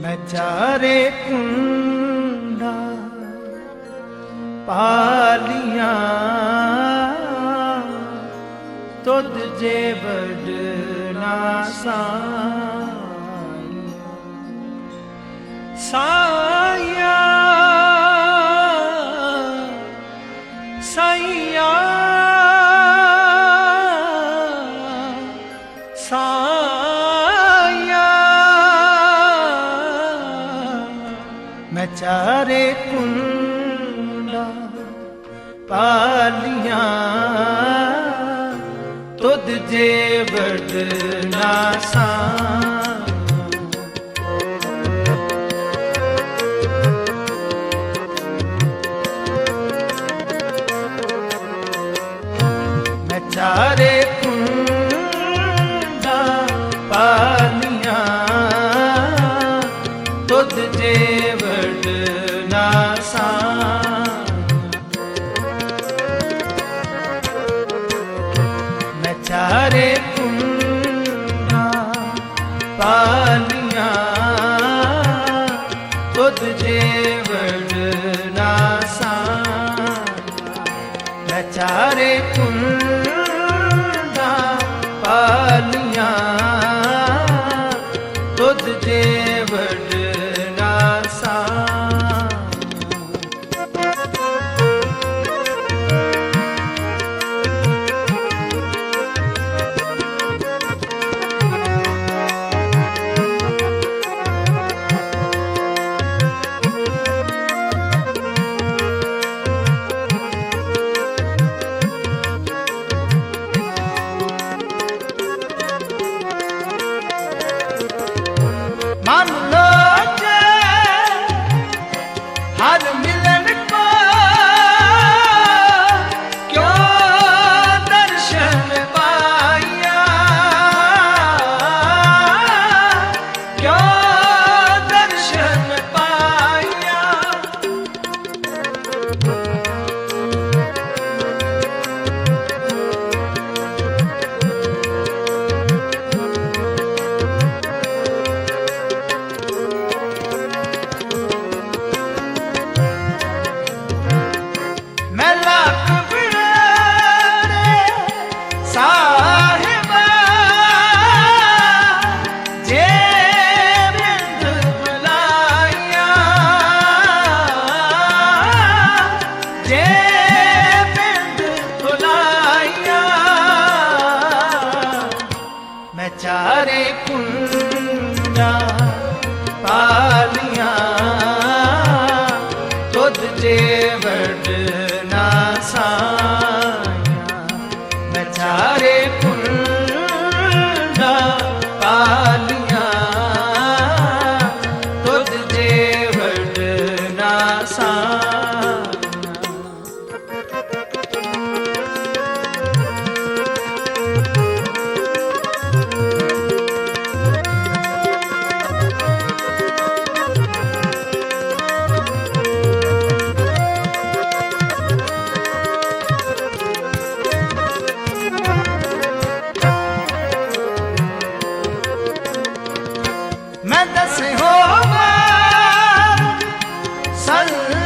ਮੈਂ ਚਾਰੇ ਕੁੰਡਾ ਪਾਲੀਆਂ ਤੁਧ ਜੇ ਵਡਨਾ ਸਾਇਆ ਸਾਇਆ ਸਾਇਆ ਮੈਂ ਚਾਰੇ ਕੁੰਡਾ ਪਾਲੀਆਂ ਤੁਧ ਜੇ ਵਡਨਾ ਸਾਂ। ਪਾਲੀਆਂ। ਤੁਧ ਜੇ ਵਡਨਾ ਸਾਂ ਮੈਂ ਚਾਰੇ ਪੁੰਜਾਂ ਪਾਲੀਆਂ, ਤੁਧ ਜੇ ਵੜ ਨਾ ਸਾਇਆ ਮੈਂ ਚਾਰੇ ਪੁੰਜਾਂ ਪਾਲੀਆਂ, ਤੁਧ ਜੇ ਵੜ ਨਾ ਸਾਇਆ Sun.